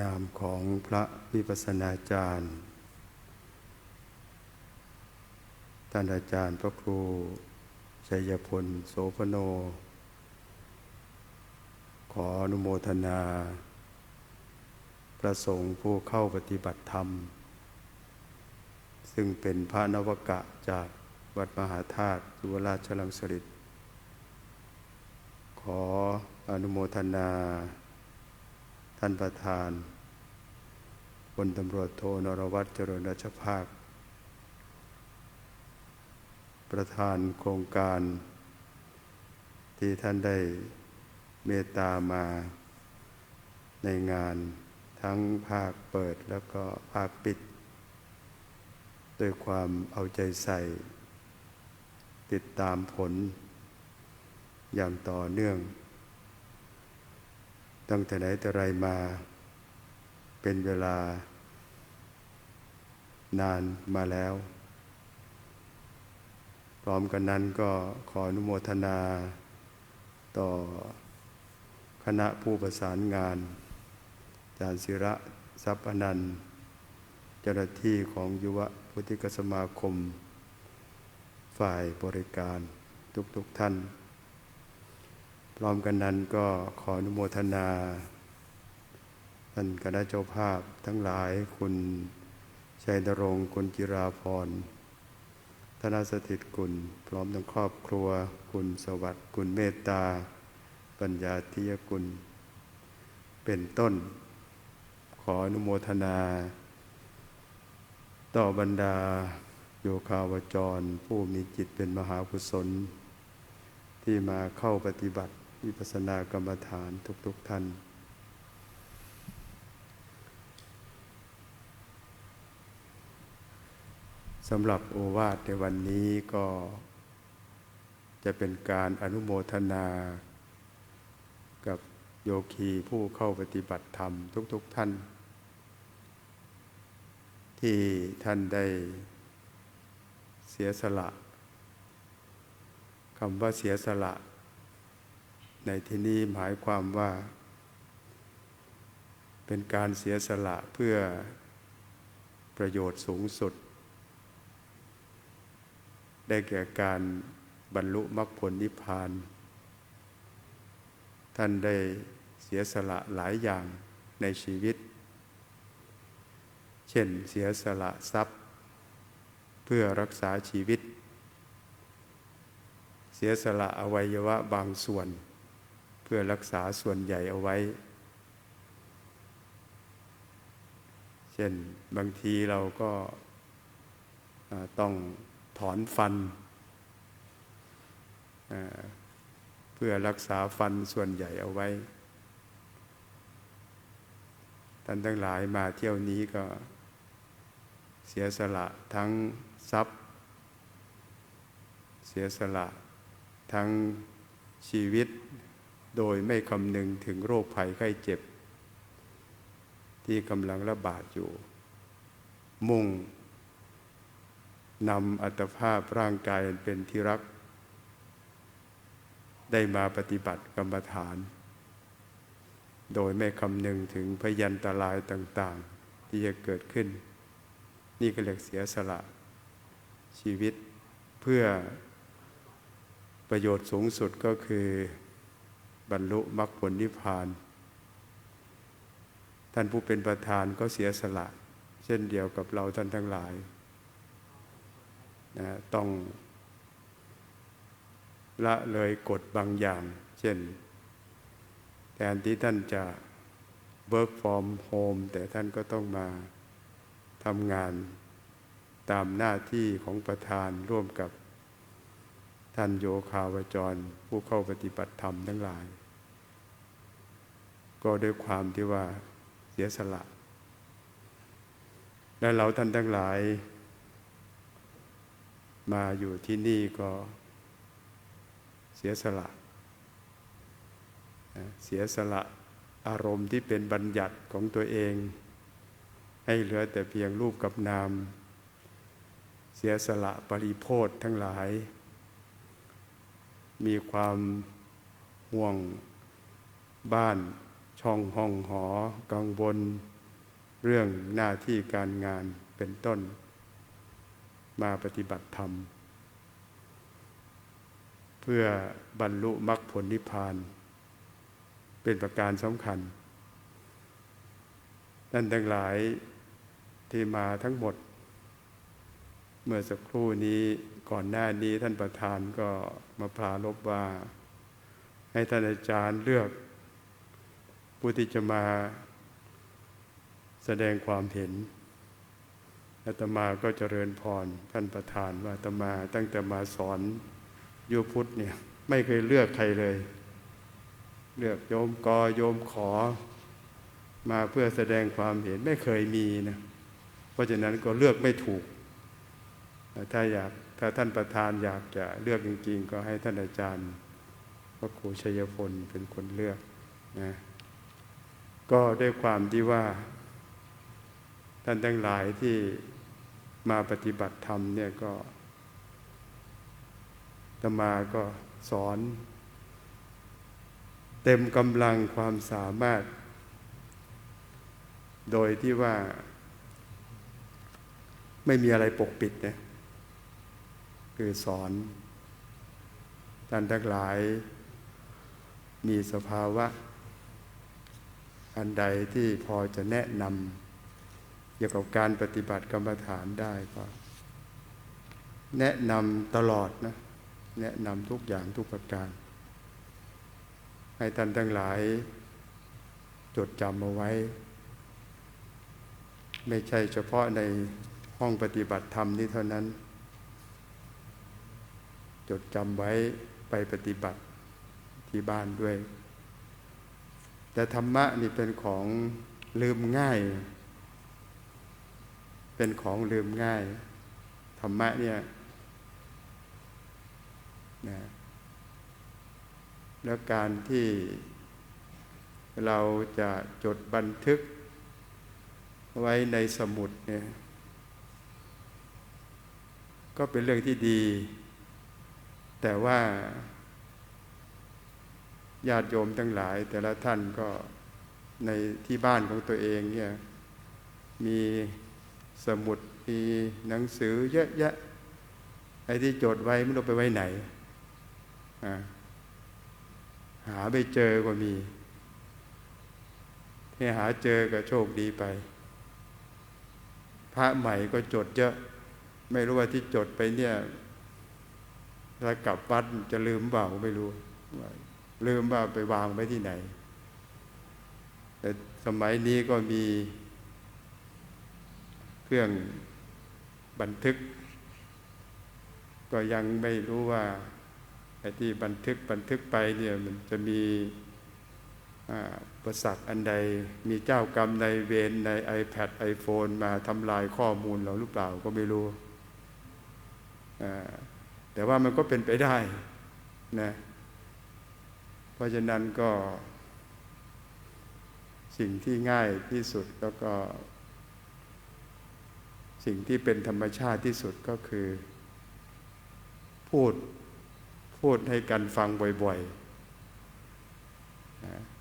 นามของพระวิปัสสนาจารย์ ท่านอาจารย์พระครูชัยพลโสพโน ขออนุโมทนา ประสงค์ผู้เข้าปฏิบัติธรรม ซึ่งเป็นพระนวกะจากวัดมหาธาตุยุวราชลังสฤษขออนุโมทนา ท่านประธานพลตำรวจโทนรวัตรเจริญรัชภาค ประธานโครงการ ที่ท่านได้เมตตามาในงานทั้งภาคเปิดแล้วก็ภาคปิด ด้วยความเอาใจใส่ ติดตามผลอย่างต่อเนื่อง ตั้งแต่ไหนแต่ไรมา เป็นเวลา นานมาแล้ว พร้อมกันนั้นก็ขออนุโมทนา ต่อคณะผู้ประสานงาน จารย์ศิระทรัพย์อนันต์เจ้าหน้าที่ของยุวพุทธิกสมาคม ฝ่ายบริการทุกๆทท่าน ร้อมกันนั้นก็ขออนุโมทนา ท่านคณะเจ้าภาพทั้งหลายคุณชัยนรงค์คุณจิราพรธนาสถิตกุลพร้อมทั้งครอบครัว คุณสวัสดิ์คุณเมตตา ปัญญาทิยกุล เป็นต้น ขออนุโมทนา ต่อบรรดา โยคาวจร ผู้มีจิตเป็นมหากุศล ที่มาเข้าปฏิบัติ วิปัสสนากรรมฐานทุกๆทท่าน สำหรับโอวาทในวันนี้ก็จะเป็นการอนุโมทนา กับโยคีผู้เข้าปฏิบัติธรรมทุกๆทท่าน ที่ท่านได้เสียสละคำว่าเสียสละ ในที่นี้หมายความว่า เป็นการเสียสละเพื่อประโยชน์สูงสุด ได้แก่การบรรลุมรรคผลนิพพาน ท่านได้เสียสละหลายอย่างในชีวิต เช่นเสียสละทรัพย์ เพื่อรักษาชีวิต เสียสละอวัยวะบางส่วน พื่อรักษาส่วนใหญ่เอาไว้ เช่นบางทีเราก็ต้องถอนฟัน เพื่อรักษาฟันส่วนใหญ่เอาไว้ ท่านทั้งหลายมาเที่ยวนี้ก็เสียสละทั้งทรัพย์ เสียสละทั้งชีวิต โดยไม่คำนึงถึงโรคภัยไข้เจ็บ ที่กำลังระบาดอยู่ มุ่งนำอัตภาพร่างกายเป็นที่รัก ได้มาปฏิบัติกรรมฐาน โดยไม่คำนึงถึงพยันตรายต่างๆ ที่จะเกิดขึ้น นี่ก็เรียกเสียสละ ชีวิตเพื่อประโยชน์สูงสุดก็คือ บรรลุมรรคผลนิพพาน ท่านผู้เป็นประธานก็เสียสละ เช่นเดียวกับเราท่านทั้งหลายนะต้องละเลยกฎบางอย่าง เช่น แทนที่ท่านจะ work from home แต่ท่านก็ต้องมาทำงานตามหน้าที่ของประธานร่วมกับท่านโยคาวจร ผู้เข้าปฏิบัติธรรมทั้งหลาย ก็ด้วยความที่ว่าเสียสละ และเราท่านทั้งหลาย มาอยู่ที่นี่ก็เสียสละ เสียสละอารมณ์ที่เป็นบัญญัติของตัวเอง ให้เหลือแต่เพียงรูปกับนาม เสียสละปริโพธทั้งหลาย มีความห่วงบ้าน ช่องห้องหอ กังวล เรื่องหน้าที่การงานเป็นต้น มาปฏิบัติธรรม เพื่อบรรลุมรรคผลนิพพาน เป็นประการสำคัญนั่นทั้งหลายที่มาทั้งหมด เมื่อสักครู่นี้ก่อนหน้านี้ท่านประธานก็มาพาลบว่า ให้ท่านอาจารย์เลือก ผู้ที่จะมาแสดงความเห็นอาตมาก็เจริญพรท่านประธานว่าอาตมาตั้งแต่มาสอนยุพุทธเนี่ยไม่เคยเลือกใครเลย เลือกโยมกอโยมขอ มาเพื่อแสดงความเห็นไม่เคยมีนะเพราะฉะนั้นก็เลือกไม่ถูก ถ้าอยากถ้าท่านประธานอยากจะเลือกจริง ๆ ก็ให้ท่านอาจารย์พระครูชัยพลเป็นคนเลือกนะ ก็ด้วยความที่ว่า ท่านทั้งหลายที่มาปฏิบัติธรรมเนี่ยก็ตมาก็สอน เต็มกำลังความสามารถ โดยที่ว่า ไม่มีอะไรปกปิดเนี่ยคือสอนท่านทั้งหลายมีสภาวะ อันใดที่พอจะแนะนำเกี่ยวกับการปฏิบัติกรรมฐานได้ก็แนะนำตลอดนะ แนะนำทุกอย่างทุกประการ ให้ท่านทั้งหลาย จดจำเอาไว้ ไม่ใช่เฉพาะในห้องปฏิบัติธรรมนี้เท่านั้น จดจำไว้ไปปฏิบัติที่บ้านด้วย แต่ธรรมะนี่เป็นของลืมง่าย เป็นของลืมง่าย ธรรมะเนี่ยนะแล้วการที่เราจะจดบันทึกไว้ในสมุดเนี่ยก็เป็นเรื่องที่ดี แต่ว่า ญาติโยมทั้งหลาย แต่ละท่านก็ในที่บ้านของตัวเองเนี่ยมีสมุดมีหนังสือเยอะแยะไอ้ที่จดไว้ไม่รู้ไปไว้ไหน หาไม่เจอก็มีที่หาเจอก็โชคดีไป พระใหม่ก็จดเยอะ ไม่รู้ว่าที่จดไปเนี่ยถ้ากลับวัดจะลืมเปล่าไม่รู้ ลืมว่าไปวางไว้ที่ไหน แต่สมัยนี้ก็มี เครื่องบันทึก ก็ยังไม่รู้ว่าไอ้ที่บันทึกบันทึกไปเนี่ยมันจะมีประสักอันใดมีเจ้ากรรมในเวรใน iPad iPhone มาทำลายข้อมูลเราหรือเปล่าก็ไม่รู้ แต่ว่ามันก็เป็นไปได้นะ ราะฉะนั้นก็ สิ่งที่ง่ายที่สุดแล้วก็ สิ่งที่เป็นธรรมชาติที่สุดก็คือ พูดพูดให้กันฟังบ่อย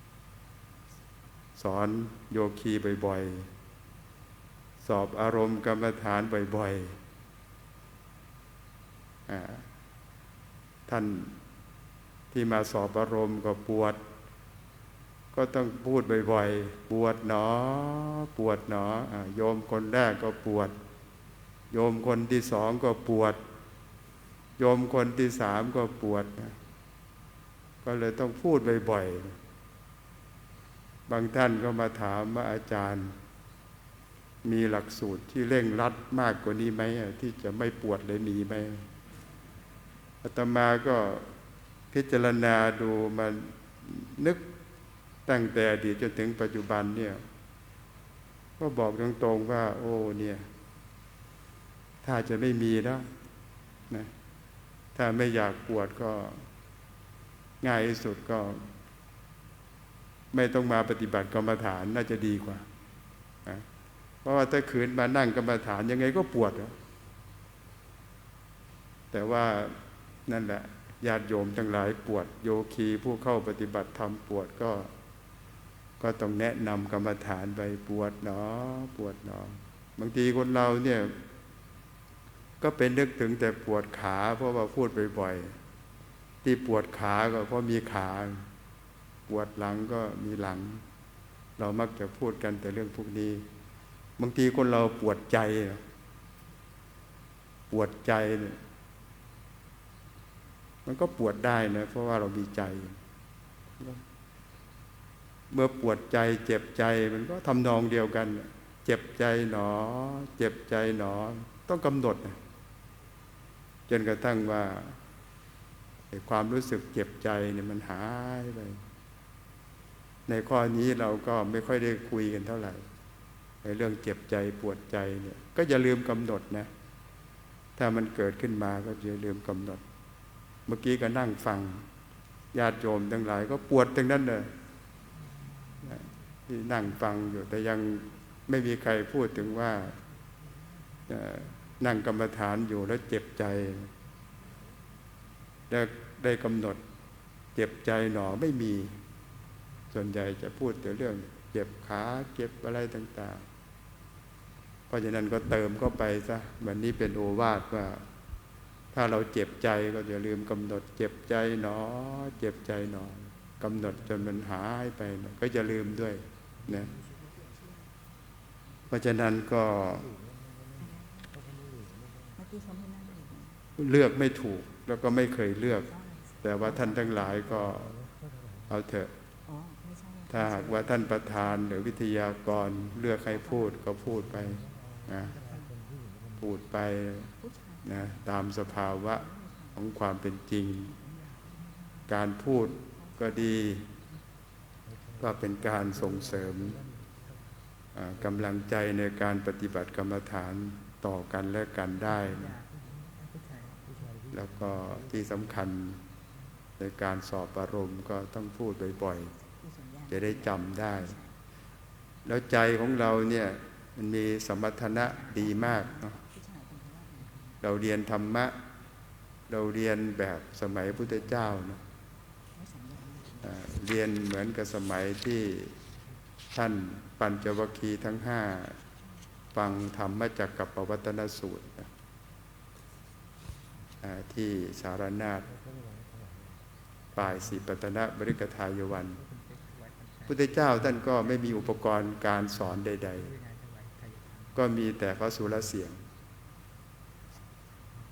ๆ สอนโยคีบ่อยๆ สอบอารมณ์กรรมฐานบ่อยๆท่าน ที่มาสอบอารมณ์ก็ปวด ก็ต้องพูดบ่อยๆ ปวดหนอ ปวดหนอโยมคนแรกก็ปวด โยมคนที่สองก็ปวด โยมคนที่สามก็ปวด ก็เลยต้องพูดบ่อยๆ บางท่านก็มาถามว่าอาจารย์ มีหลักสูตรที่เร่งรัดมากกว่านี้ไหมที่จะไม่ปวดเลยมีไหมอาตมาก็ พิจารณาดูมันนึกตั้งแต่อดีตจนถึงปัจจุบันเนี่ยก็บอกตรงๆว่า โอ้เนี่ย ถ้าจะไม่มีแล้วนะถ้าไม่อยากปวดก็ง่ายที่สุดก็ ไม่ต้องมาปฏิบัติกรรมฐานน่าจะดีกว่า เพราะว่าถ้าขืนมานั่งกรรมฐานยังไงก็ปวดแต่ว่านั่นแหละ ญาติโยมทั้งหลายปวดโยคีผู้เข้าปฏิบัติธรรมปวดก็ ก็ต้องแนะนำกรรมฐานไปปวดหนอ ปวดหนอบางทีคนเราเนี่ย ก็เป็นนึกถึงแต่ปวดขา เพราะว่าพูดบ่อยๆที่ปวดขาก็เพราะมีขา ปวดหลังก็มีหลัง เรามักจะพูดกันแต่เรื่องพวกนี้บางทีคนเราปวดใจ ปวดใจเนี่ย มันก็ปวดได้นะเพราะว่าเรามีใจ เมื่อปวดใจเจ็บใจมันก็ทำนองเดียวกัน เจ็บใจหนอ เจ็บใจหนอ ต้องกำหนดนะจนกระทั่งว่าความรู้สึกเจ็บใจเนี่ยมันหายไป ในข้อนี้เราก็ไม่ค่อยได้คุยกันเท่าไหร่ ในเรื่องเจ็บใจปวดใจเนี่ย ก็อย่าลืมกำหนดนะ ถ้ามันเกิดขึ้นมาก็อย่าลืมกำหนด มื่อกี้ก็นั่งฟังญาติโยมทั้งหลาย ก็ปวดทั้งนั้นเลยที่นั่งฟังอยู่แต่ยังไม่มีใครพูดถึงว่านั่งกรรมฐานอยู่แล้วเจ็บใจได้ได้กำหนดเจ็บใจหนอไม่มี ส่วนใหญ่จะพูดแต่เรื่อง เจ็บขาเจ็บอะไรต่าง ๆ เพราะฉะนั้นก็เติมเข้าไปซะวันนี้เป็นโอวาทว่า ถ้าเราเจ็บใจก็อย่าลืมกำหนดเจ็บใจหนอ เจ็บใจหนอกำหนดจนมันหายไปก็จะลืมด้วยนะเพราะฉะนั้นก็เลือกไม่ถูกแล้วก็ไม่เคยเลือก แต่ว่าท่านทั้งหลายก็เอาเถอะ ถ้าหากว่าท่านประธานหรือวิทยากรเลือกให้พูดก็พูดไปนะพูดไป นะตามสภาวะของความเป็นจริง การพูดก็ดี ก็เป็นการส่งเสริมกำลังใจในการปฏิบัติกรรมฐานต่อกันและกันได้นะแล้วก็ที่สำคัญในการสอบอารมณ์ก็ต้องพูดบ่อยๆ จะได้จำได้ แล้วใจของเราเนี่ยมันมีสมรรถนะดีมากเนาะ เราเรียนธรรมะ เราเรียนแบบสมัยพุทธเจ้านะเรียนเหมือนกับสมัยที่ท่านปัญจวคีทั้งห้าฟังธรรมจากกับปวัตนสูตรที่สารนาฏป่ายสีปตนะบริกทายวัน พุทธเจ้าท่านก็ไม่มีอุปกรณ์การสอนใด ๆ ก็มีแต่พระสุรเสียง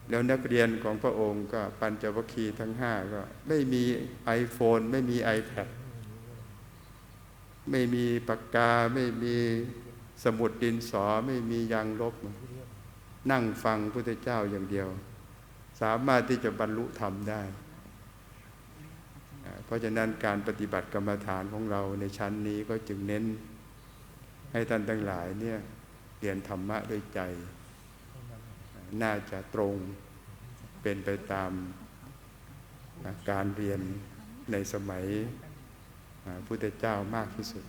แล้วนักเรียนของพระองค์ก็ปัญจวัคคีย์ทั้งห้าก็ไม่มี iPhone ไม่มี iPad ไม่มีปากกาไม่มีสมุดดินสอไม่มียางลบ นั่งฟังพุทธเจ้าอย่างเดียว สามารถที่จะบรรลุธรรมได้ เพราะฉะนั้นการปฏิบัติกรรมฐานของเราในชั้นนี้ก็จึงเน้นให้ท่านทั้งหลายเนี่ยเรียนธรรมะด้วยใจ น่าจะตรงเป็นไปตามการเรียนในสมัยพุทธเจ้ามากที่สุด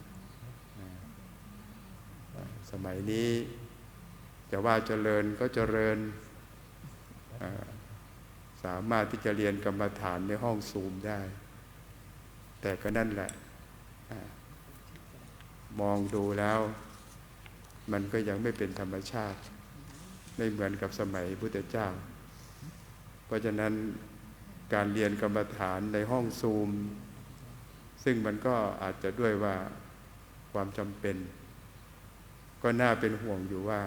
สมัยนี้จะว่าเจริญก็เจริญสามารถที่จะเรียนกรรมฐานในห้องซูมได้ แต่ก็นั่นแหละมองดูแล้ว มันก็ยังไม่เป็นธรรมชาติ ไม่เหมือนกับสมัยพุทธเจ้า เพราะฉะนั้นการเรียนกรรมฐานในห้องซูม ซึ่งมันก็อาจจะด้วยว่าความจำเป็น ก็น่าเป็นห่วงอยู่ว่า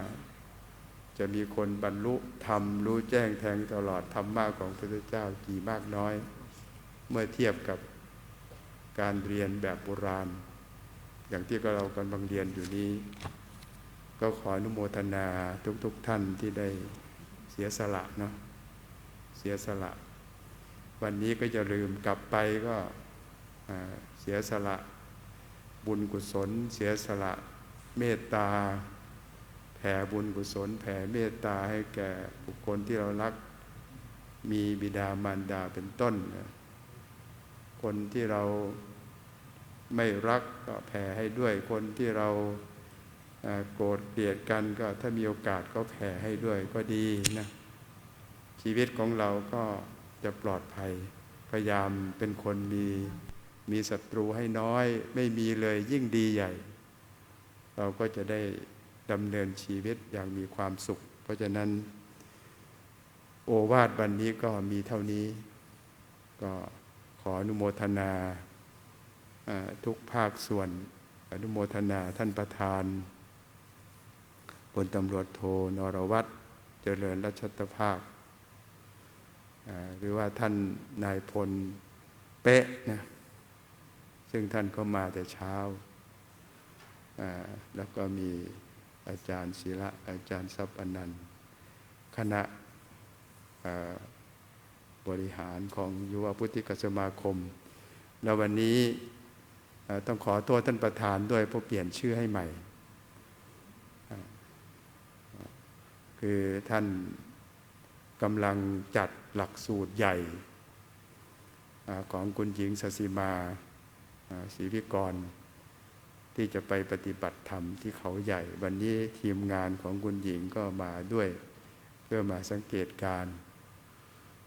จะมีคนบรรลุธรรมรู้แจ้งแทงตลอดธรรมะของพระพุทธเจ้ากี่มากน้อย เมื่อเทียบกับการเรียนแบบโบราณ อย่างที่เรากำลังเรียนอยู่นี้ ก็ขออนุโมทนาทุกๆทท่านที่ได้เสียสละเนาะเสียสละ วันนี้ก็จะลืมกลับไปก็เสียสละบุญกุศล เสียสละเมตตา แผ่บุญกุศล แผ่เมตตาให้แก่บุคคลที่เรารัก มีบิดามารดาเป็นต้น คนที่เราไม่รักก็แผ่ให้ด้วยคนที่เรา โกรธเกลียดกันก็ถ้ามีโอกาสก็แผ่ให้ด้วยก็ดีนะชีวิตของเราก็จะปลอดภัย พยายามเป็นคนมีมีศัตรูให้น้อย ไม่มีเลยยิ่งดีใหญ่ เราก็จะได้ดำเนินชีวิตอย่างมีความสุข เพราะฉะนั้น โอวาทวันนี้ก็มีเท่านี้ ก็ขออนุโมทนาาทุกภาคส่วนอนุโมทนาท่านประธาน พลตำรวจโทนรวัตรเจริญรัชตภาคอ่าหรือว่าท่านนายพลเป๊ะนะซึ่งท่านก็มาแต่เช้า แล้วก็มีอาจารย์ศิระอาจารย์ทรัพย์อนันต์ คณะบริหารของยุวพุทธิกสมาคม แล้ววันนี้ต้องขอโทษท่านประธานด้วยเพราะเปลี่ยนชื่อให้ใหม่ คือท่านกำลังจัดหลักสูตรใหญ่ของคุณหญิงสสิมาศรีวิกร ที่จะไปปฏิบัติธรรมที่เขาใหญ่ วันนี้ทีมงานของคุณหญิงก็มาด้วย เพื่อมาสังเกตการ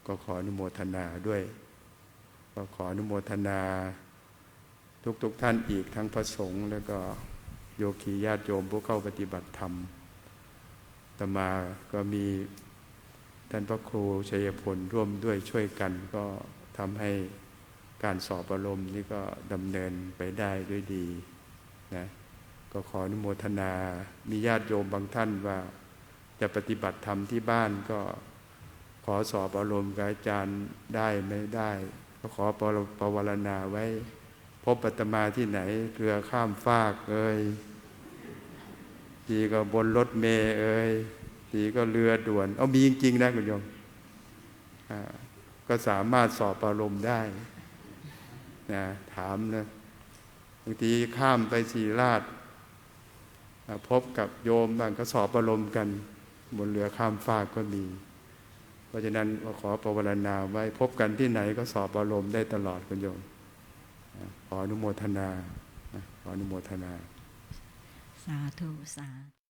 ก็ขออนุโมทนาด้วย ก็ขออนุโมทนา ทุกๆทท่านอีกทั้งพระสงฆ์แล้วก็โยคีญาติโยมผู้เข้าปฏิบัติธรรม ต่อมาก็มีท่านพระครูชัยพลร่วมด้วยช่วยกันก็ทำให้การสอบอารมณ์นี่ก็ดำเนินไปได้ด้วยดีนะก็ขออนุโมทนา มีญาติโยมบางท่านว่าจะปฏิบัติธรรมที่บ้านก็ขอสอบอารมณ์กับอาจารย์ได้ไม่ได้ ก็ขอปรปวารณาไว้ พบปัตมาที่ไหนเรือข้ามฟากเอ่ย ทีก็บนรถเมล์เอ่ยทีก็เรือด่วน เอามีจริงๆนะคุณโยมก็สามารถสอบอารมณ์ได้นะถามนะบางทีข้ามไปสีราชพบกับโยมบางก็สอบอารมณ์กัน บนเรือข้ามฟากก็มี เพราะฉะนั้นก็ขอประวรณาไว้พบกันที่ไหนก็สอบอารมณ์ได้ตลอดคุณโยมขออนุโมทนาขออนุโมทนา สาธุสาธุ